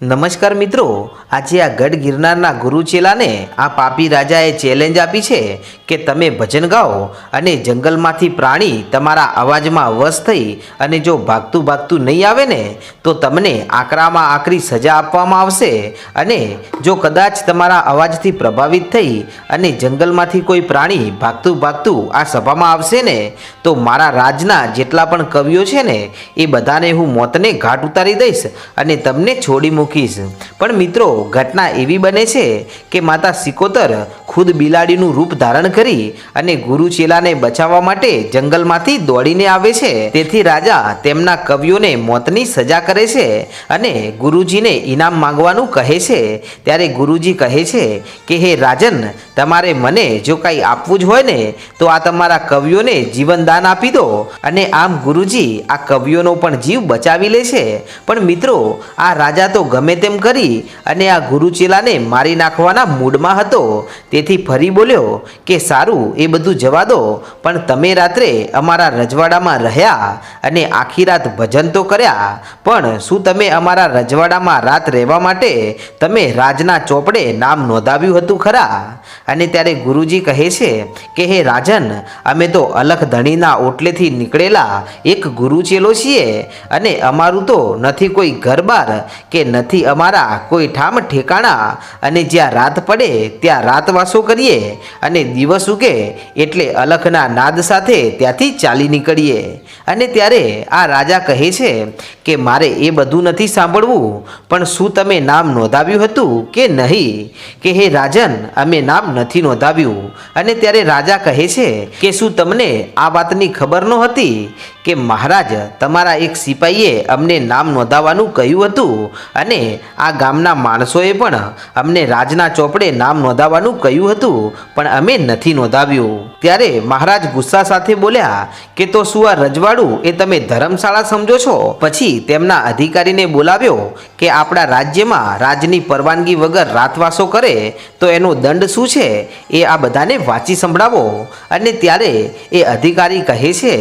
નમસ્કાર મિત્રો, આજે આ ગઢ ગિરનારના ગુરુચેલાને આ પાપી રાજાએ ચેલેન્જ આપી છે કે તમે ભજન ગાઓ અને જંગલમાંથી પ્રાણી તમારા અવાજમાં વશ થઈ અને જો ભાગતું ભાગતું નહીં આવે ને, તો તમને આકરામાં આકરી સજા આપવામાં આવશે અને જો કદાચ તમારા અવાજથી પ્રભાવિત થઈ અને જંગલમાંથી કોઈ પ્રાણી ભાગતું ભાગતું આ સભામાં આવશે ને, તો મારા રાજના જેટલા પણ કવિઓ છે ને, એ બધાને હું મોતને ઘાટ ઉતારી દઈશ અને તમને છોડી મૂકીશ પણ મિત્રો, ઘટના એવી બને છે કે માતા સિકોતર ખુદ બિલાડીનું રૂપ ધારણ કરી અને ગુરુ ચેલાને બચાવવા માટે જંગલમાંથી દોડીને આવે છે. તેથી રાજા તેમના કવિઓને મોતની સજા કરે છે અને ગુરુજીને ઇનામ માંગવાનું કહે છે. ત્યારે ગુરુજી કહે છે કે, હે રાજન, તમારે મને જો કાંઈ આપવું જ હોય ને, તો આ તમારા કવિઓને જીવનદાન આપી દો અને આમ ગુરુજી આ કવિઓનો પણ જીવ બચાવી લે છે. પણ મિત્રો, આ રાજા તો ગમે તેમ કરી અને આ ગુરુ ચેલાને મારી નાખવાના મૂડમાં હતો. તેથી ફરી બોલ્યો, કે સારું, એ બધું જવા દો, પણ તમે રાત્રે અમારા રજવાડામાં રહ્યા અને આખી રાત ભજન તો કર્યા, પણ શું તમે અમારા રજવાડામાં રાત રહેવા માટે તમે રાજના ચોપડે નામ નોંધાવ્યું હતું ખરા? અને ત્યારે ગુરુજી કહે છે કે, હે રાજન, અમે તો અલખ ધણીના ઓટલેથી નીકળેલા એક ગુરુ ચેલો છીએ અને અમારું તો નથી કોઈ ઘરબાર કે નથી અમારા કોઈ ઠામ ઠેકાણા અને જ્યાં રાત પડે ત્યાં રાતવાસો કરીએ અને દિવસ ઉગે એટલે અલખના નાદ સાથે ત્યાંથી ચાલી નીકળીએ. અને ત્યારે આ રાજા કહે છે કે, મારે એ બધું નથી સાંભળવું, પણ શું તમે નામ નોંધાવ્યું હતું કે નહીં? કે હે રાજન, અમે નામ નથી નોંધાવ્યું. અને ત્યારે રાજા કહે છે કે, શું તમને આ વાતની ખબર નહોતી કે મહારાજ, તમારા એક સિપાહીએ અમને નામ નોંધાવવાનું કહ્યું હતું અને આ ગામના માણસોએ પણ અમને રાજના ચોપડે નામ નોંધાવવાનું કહ્યું હતું, પણ અમે નથી નોંધાવ્યું. ત્યારે મહારાજ ગુસ્સા સાથે બોલ્યા, કે તો શું આ રજવાડું એ તમે ધર્મશાળા સમજો છો? પછી તેમના અધિકારીને બોલાવ્યો કે, આપણા રાજ્યમાં રાજની પરવાનગી વગર રાતવાસો કરે, તો એનો દંડ શું છે? એ આ બધાને વાંચી સંભળાવો. અને ત્યારે એ અધિકારી કહે છે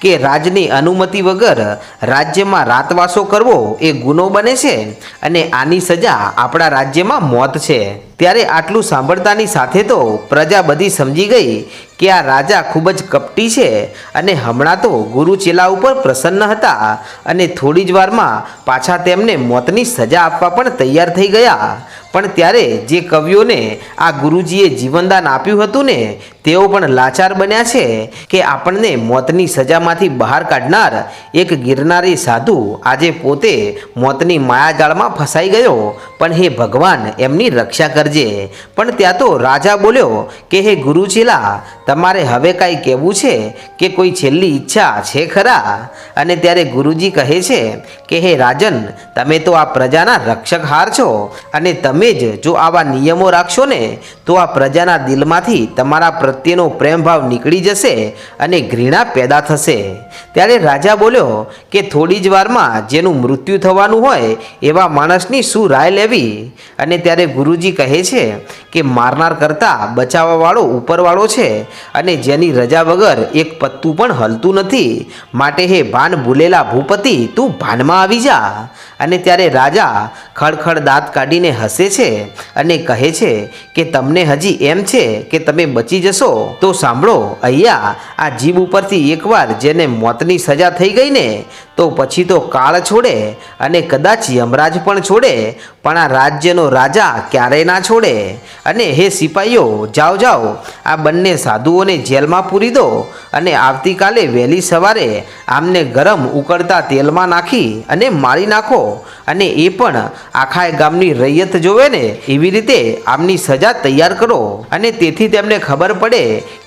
કે રાજની અનુમતિ વગર રાજ્યમાં રાતવાસો કરવો એ ગુનો બને છે અને આની સજા આપણા રાજ્યમાં મોત છે. ત્યારે આટલું સાંભળતાની સાથે તો પ્રજા બધી સમજી ગઈ કે આ રાજા ખૂબ જ કપટી છે અને હમણાં તો ગુરુ ચેલા ઉપર પ્રસન્ન હતા અને થોડી જ વારમાં પાછા તેમને મોતની સજા આપવા પણ તૈયાર થઈ ગયા. પણ ત્યારે જે કવિઓને આ ગુરુજીએ જીવનદાન આપ્યું હતું ને, તેઓ પણ લાચાર બન્યા છે કે આપણને મોતની સજામાંથી બહાર કાઢનાર એક ગિરનારી સાધુ આજે પોતે મોતની માયાજાળમાં ફસાઈ ગયો. પણ હે ભગવાન, એમની રક્ષા કરજે. પણ ત્યાં તો રાજા બોલ્યો કે, હે ગુરુચીલા તમારે હવે કાંઈ કહેવું છે કે કોઈ છેલ્લી ઈચ્છા છે ખરા? અને ત્યારે ગુરુજી કહે છે કે, હે રાજન, તમે તો આ પ્રજાના રક્ષક હાર છો અને તમે જ જો આવા નિયમો રાખશો ને, તો આ પ્રજાના દિલમાંથી તમારા પ્રત્યેનો પ્રેમભાવ નીકળી જશે અને ઘૃણા પેદા થશે. ત્યારે રાજા બોલ્યો કે થોડી જ વારમાં જેનું મૃત્યુ થવાનું હોય, એવા માણસની શું રાય લેવી? અને ત્યારે ગુરુજી કહે છે કે મારનાર કરતાં બચાવવાવાળો ઉપરવાળો છે અને જેની રજા વગર એક પત્તું પણ હલતું નથી. માટે હે ભાન ભૂલેલા ભૂપતિ, તું ભાનમાં આવી જા. અને ત્યારે રાજા ખડખડ દાંત કાઢીને હસે છે અને કહે છે કે તમને હજી એમ છે કે તમે બચી જશો? તો સાંભળો, અહીંયા આ જીભ ઉપરથી એકવાર જેને મોતની સજા થઈ ગઈ ને તો પછી તો કાળ છોડે અને કદાચ યમરાજ પણ છોડે, પણ આ રાજ્યનો રાજા ક્યારેય ના છોડે. અને હે સિપાહીઓ જાઓ જાઓ, આ બંને સાધુઓને જેલમાં પૂરી દો અને આવતીકાલે વહેલી સવારે આમને ગરમ ઉકળતા તેલમાં નાખી અને મારી નાખો. અને એ પણ આખા ગામની રૈયત જોવે ને એવી રીતે આમની સજા તૈયાર કરો. અને તેથી તેમને ખબર પડે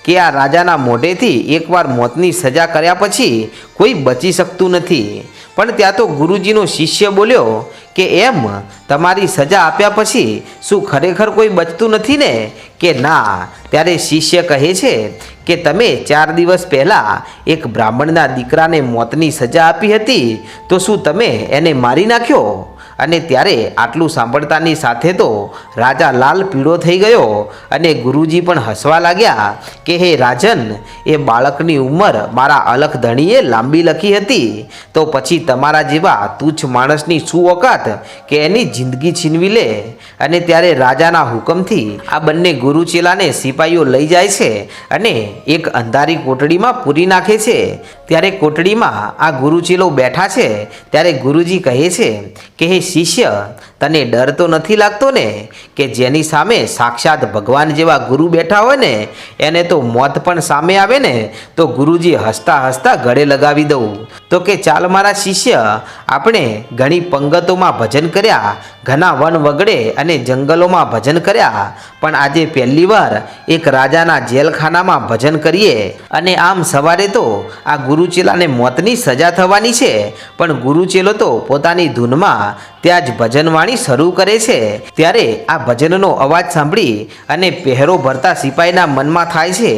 કે આ રાજાના મોઢેથી એકવાર મોતની સજા કર્યા પછી કોઈ બચી શકતું નથી. પણ ત્યાં તો ગુરુજીનો શિષ્ય બોલ્યો કે, એમ, તમારી સજા આપ્યા પછી શું ખરેખર કોઈ બચતું નથી ને? કે ના. ત્યારે શિષ્ય કહે છે કે, તમે ચાર દિવસ પહેલાં એક બ્રાહ્મણના દીકરાને મોતની સજા આપી હતી, તો શું તમે એને મારી નાખ્યો? અને ત્યારે આટલું સાંભળતાની સાથે તો રાજા લાલ પીળો થઈ ગયો અને ગુરુજી પણ હસવા લાગ્યા કે, હે રાજન, એ બાળકની ઉંમર મારા અલખ ધણીએ લાંબી લખી હતી. તો પછી તમારા જેવા તુચ્છ માણસની શું ઓકાત કે એની જિંદગી છીનવી લે? અને ત્યારે રાજાના હુકમથી આ બંને ગુરુ ચેલાને સિપાહીઓ લઈ જાય છે અને એક અંધારી કોટડીમાં પૂરી નાખે છે. ત્યારે કોટડીમાં આ ગુરુચેલો બેઠા છે. ત્યારે ગુરુજી કહે છે કે, હે શિષ્ય તને ડર તો નથી લાગતો ને કે જેની સામે સાક્ષાત ભગવાન જેવા ગુરુ બેઠા હોય ને, એને તો મોત પણ સામે આવે ને, તો ગુરુજી હસતા હસતા ગળે લગાવી દઉં. તો કે ચાલ મારા શિષ્ય, આપણે ઘણી પંગતોમાં ભજન કર્યા, ઘણા વન વગડે અને જંગલોમાં ભજન કર્યા, પણ આજે પહેલી વાર એક રાજાના જેલખાનામાં ભજન કરીએ. અને આમ સવારે તો આ ગુરુચેલાને મોતની સજા થવાની છે, પણ ગુરુચેલો તો પોતાની ધૂનમાં ત્યાં જ ભજનવાણી શરૂ કરે છે. ત્યારે આ ભજનનો અવાજ સાંભળી અને પહેરો ભરતા સિપાહીના મનમાં થાય છે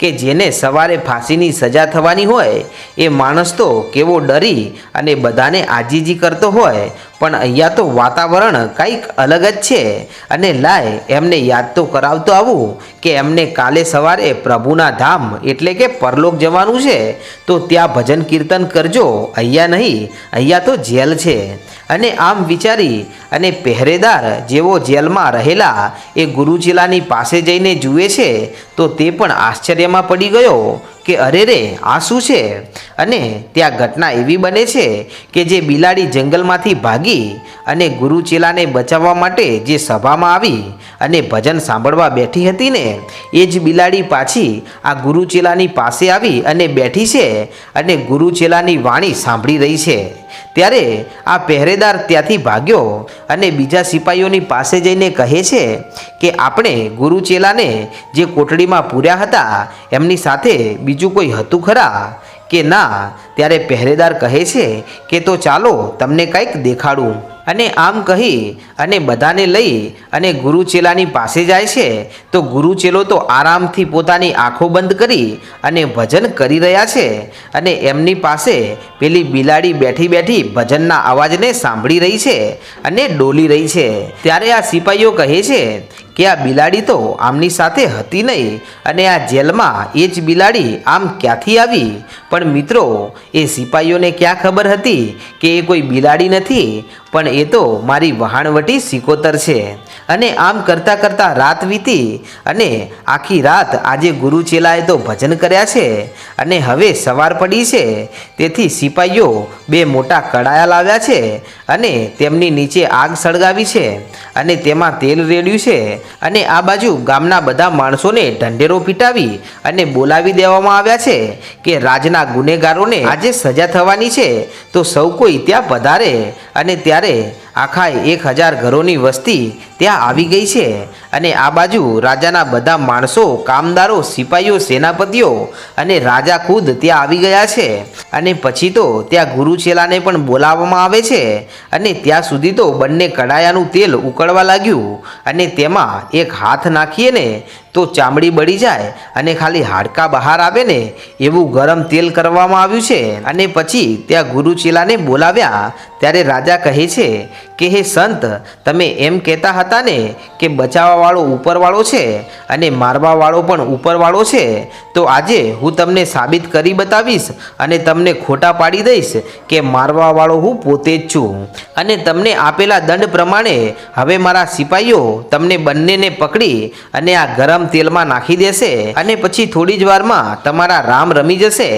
કે જેને સવારે ફાંસીની સજા થવાની હોય, એ માણસ તો કેવો ડરી અને બધાને આજીજી કરતો હોય પણ અહીંયા તો વાતાવરણ કંઈક અલગ જ છે. અને લાય, એમને યાદ તો કરાવતો આવું કે એમને કાલે સવારે પ્રભુના ધામ એટલે કે પરલોક જવાનું છે. તો ત્યાં ભજન કીર્તન કરજો, અહીંયા નહીં, અહીંયા તો જેલ છે. અને આમ વિચારી, અને પહેરેદાર જેવો જેલમાં રહેલા એ ગુરુચેલાની પાસે જઈને જુએ છે. તો તે પણ આશ્ચર્યમાં પડી ગયો કે અરે રે, આ શું છે? અને ત્યાં ઘટના એવી બને છે કે જે બિલાડી જંગલમાંથી ભાગી અને ગુરુચેલાને બચાવવા માટે જે સભામાં આવી અને ભજન સાંભળવા બેઠી હતી ને, એ જ બિલાડી પાછી આ ગુરુચેલાની પાસે આવી અને બેઠી છે અને ગુરુચેલાની વાણી સાંભળી રહી છે. ત્યારે આ પહેરેદાર ત્યાંથી ભાગ્યો અને બીજા સિપાહીઓની પાસે જઈને કહે છે કે આપણે ગુરુચેલાને જે કોટડીમાં પૂર્યા હતા, એમની સાથે બીજું કોઈ હતું ખરા? કે ના? ત્યારે પહેરેદાર કહે છે કે તો ચાલો તમને કંઈક દેખાડું. અને આમ કહી અને બધાને લઈ અને ગુરુચેલાની પાસે જાય છે, તો ગુરુચેલો તો આરામથી પોતાની આંખો બંધ કરી અને ભજન કરી રહ્યા છે અને એમની પાસે પેલી બિલાડી બેઠી બેઠી ભજનના અવાજને સાંભળી રહી છે અને ડોલી રહી છે. ત્યારે આ સિપાહીઓ કહે છે કે આ બિલાડી તો આમની સાથે હતી નહીં અને આ જેલમાં એ જ બિલાડી આમ ક્યાંથી આવી? પણ મિત્રો, એ સિપાહીઓને ક્યાં ખબર હતી કે એ કોઈ બિલાડી નથી? પણ એ તો મારી વહાણવટી સિકોતર છે અને આમ કરતાં કરતાં રાત વીતી અને આખી રાત આજે ગુરુ ચેલાએ તો ભજન કર્યા છે અને હવે સવાર પડી છે. તેથી સિપાહીઓ બે મોટા કડાયા લાવ્યા છે અને તેમની નીચે આગ સળગાવી છે અને તેમાં તેલ રેડ્યું છે અને આ બાજુ ગામના બધા માણસોને ઢંઢેરો પીટાવી અને બોલાવી દેવામાં આવ્યા છે કે રાજના ગુનેગારોને આજે સજા થવાની છે તો સૌ કોઈ ત્યાં પધારે અને ત્યારે આખા એક હજાર ઘરોની વસ્તી ત્યાં આવી ગઈ છે અને આ બાજુ રાજાના બધા માણસો, કામદારો સિપાહીઓ સેનાપતિઓ અને રાજા ખુદ ત્યાં આવી ગયા છે. અને પછી તો ત્યાં ગુરુચેલાને પણ બોલાવવામાં આવે છે અને ત્યાં સુધી તો બંને કડાયાનું તેલ ઉકળવા લાગ્યું અને તેમાં એક હાથ નાખીએ ને તો ચામડી બળી જાય અને ખાલી હાડકા બહાર આવે ને એવું ગરમ તેલ કરવામાં આવ્યું છે. અને પછી ત્યાં ગુરુચીલાને બોલાવ્યા. ત્યારે રાજા કહે છે કે, હે સંત, તમે એમ કહેતા હતા ને કે બચાવવાવાળો ઉપરવાળો છે અને મારવાવાળો પણ ઉપરવાળો છે. તો આજે હું તમને સાબિત કરી બતાવીશ અને તમને ખોટા પાડી દઈશ કે મારવાવાળો હું પોતે જ છું. અને તમને આપેલા દંડ પ્રમાણે હવે મારા સિપાહીઓ તમને બંનેને પકડી અને આ ગરમ તેલમાં નાખી દેશે અને પછી થોડી જ વારમાં તમારા રામ રમી જશે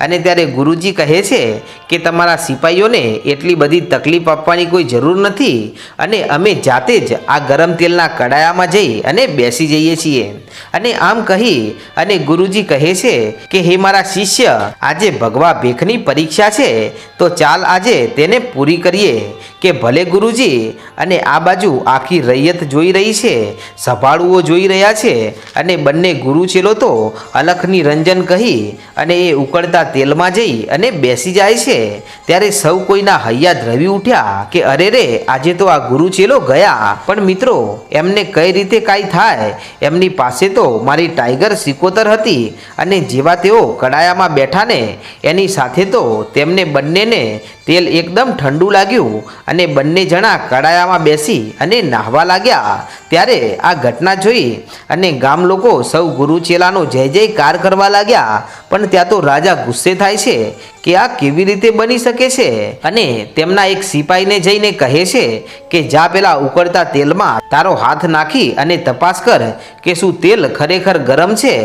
અને ત્યારે ગુરુજી કહે છે કે તમારા સિપાહીઓને એટલી બધી તકલીફ આપવાની કોઈ જરૂર નથી અને અમે જાતે જ આ ગરમ તેલના કડાયામાં જઈ અને બેસી જઈએ છીએ. અને આમ કહી અને ગુરુજી કહે છે કે, હે મારા શિષ્ય, આજે ભગવા ભેખની પરીક્ષા છે, તો ચાલ આજે તેને પૂરી કરીએ કે ભલે ગુરુજી અને આ બાજુ આખી રૈયત જોઈ રહી છે, સભાળુઓ જોઈ રહ્યા છે અને બંને ગુરુચેલો તો અલખની રંજન કહી અને એ ઉકળતા તેલમાં જઈ અને બેસી જાય છે. ત્યારે સૌ કોઈના હૈયા દ્રવી ઉઠ્યા કે, અરે રે, આજે તો આ ગુરુચેલો ગયા. પણ મિત્રો, એમને કઈ રીતે કાંઈ થાય? એમની પાસે તો મારી ટાઈગર સિકોતર હતી અને જેવા તેઓ કડાયામાં બેઠા ને, એની સાથે તો તેમને બંનેને તેલ એકદમ ઠંડુ લાગ્યું અને બંને જણા કડાયામાં બેસી અને નાહવા લાગ્યા. ત્યારે આ ઘટના જોઈ અને ગામ લોકો સૌ ગુરુ ચેલાનો જય જયકાર કરવા લાગ્યા. પણ ત્યાં તો રાજા ગુસ્સે થાય છે. કે આ કેવી રીતે બની શકે છે? અને તેમના એક સિપાહીને જઈને કહે છે કે જા પેલા ઉકળતા તેલમાં તારો હાથ નાખી અને તપાસ કર કે શું તેલ ખરેખર ગરમ છે?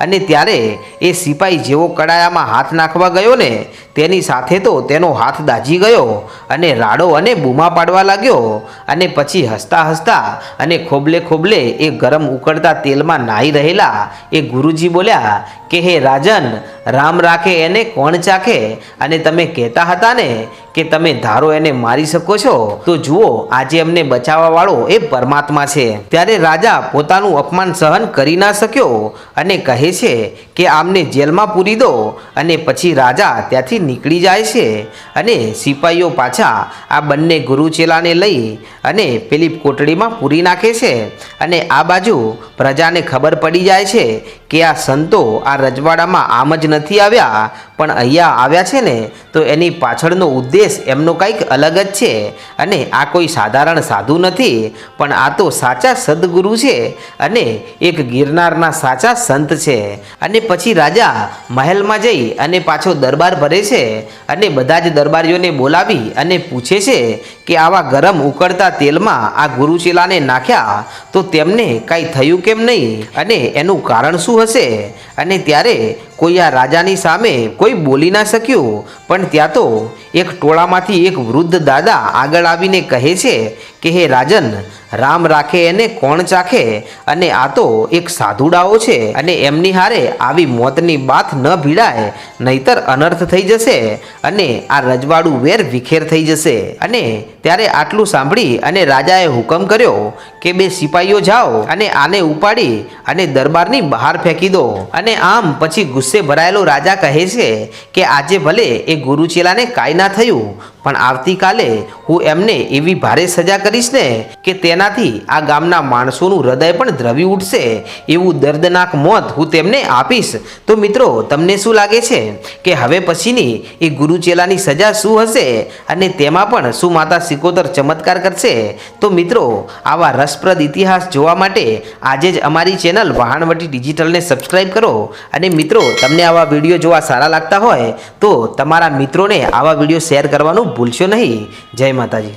અને ત્યારે એ સિપાહી જેવો કડાયામાં હાથ નાખવા ગયો ને, તેની સાથે તો તેનો હાથ દાજી ગયો અને રાડો અને બૂમા પાડવા લાગ્યો અને પછી હસતા હસતા અને ખોબલે ખોબલે એ ગરમ ઉકળતા તેલમાં નાહી રહેલા એ ગુરુજી બોલ્યા કે, હે રાજન, રામ રાખે એને કોણ ચાખે? અને તમે કહેતા હતા ને કે તમે ધારો એને મારી શકો છો, તો જુઓ, આજે અમને બચાવવા વાળો એ પરમાત્મા છે. ત્યારે રાજા પોતાનું અપમાન સહન કરી ના શક્યો અને કહે છે કે આમને જેલમાં પૂરી દો અને પછી રાજા ત્યાંથી નીકળી જાય છે અને સિપાહીઓ પાછા આ બંને ગુરુચેલાને લઈ અને પેલી કોટડીમાં પૂરી નાખે છે અને આ બાજુ પ્રજાને ખબર પડી જાય છે કે આ સંતો આ રજવાડામાં આમ જ નથી આવ્યા, પણ અહીંયા આવ્યા છે ને, તો એની પાછળનો ઉદ્દેશ એમનો કંઈક અલગ જ છે. અને આ કોઈ સાધારણ સાધુ નથી, પણ આ તો સાચા સદગુરુ છે અને એક ગિરનારના સાચા સંત છે. અને પછી રાજા મહેલમાં જઈ અને પાછો દરબાર ભરે છે અને બધા જ દરબારીઓને બોલાવી અને પૂછે છે કે આવા ગરમ ઉકળતા તેલમાં આ ગુરુચેલાને નાખ્યા, તો તેમને કાંઈ થયું કેમ નહીં? અને એનું કારણ શું હશે અને ત્યારે કોઈ આ રાજાની સામે કોઈ બોલી ના શક્યું. પણ ત્યાં તો એક ટોળામાંથી એક વૃદ્ધ દાદા આગળ આવીને કહે છે કે, હે રાજન, રામ રાખે એને કોણ ચાખે? અને આ તો એક સાધુડાઓ છે અને એમની હારે આવી મોતની બાથ ન ભીડાય, નહીતર અનર્થ થઈ જશે અને આ રજવાડું વેર વિખેર થઈ જશે. અને ત્યારે આટલું સાંભળી અને રાજાએ હુકમ કર્યો કે, બે સિપાહીઓ જાઓ અને આને ઉપાડી અને દરબારની બહાર ફેંકી દો. અને આમ પછી ગુસ્સે ભરાયેલો રાજા કહે છે કે આજે ભલે એ ગુરુચેલાને કાંઈ ના થયું પણ આવતીકાલે હું એમને એવી ભારે સજા કરીશ ને કે તેનાથી આ ગામના માણસોનું હૃદય પણ દ્રવી ઉઠશે એવું દર્દનાક મોત હું તેમને આપીશ. તો મિત્રો, તમને શું લાગે છે કે હવે પછીની એ ગુરુચેલાની સજા શું હશે અને તેમાં પણ શું માતા સિકોતર ચમત્કાર કરશે? તો મિત્રો, આવા રસપ્રદ ઇતિહાસ જોવા માટે આજે જ અમારી ચેનલ વહાણવટી ડિજિટલને સબસ્ક્રાઈબ કરો. અને મિત્રો, તમને આવા વીડિયો જોવા સારા લાગતા હોય તો તમારા મિત્રોને આવા વીડિયો શેર કરવાનું ભૂલશો નહીં. જય માતાજી.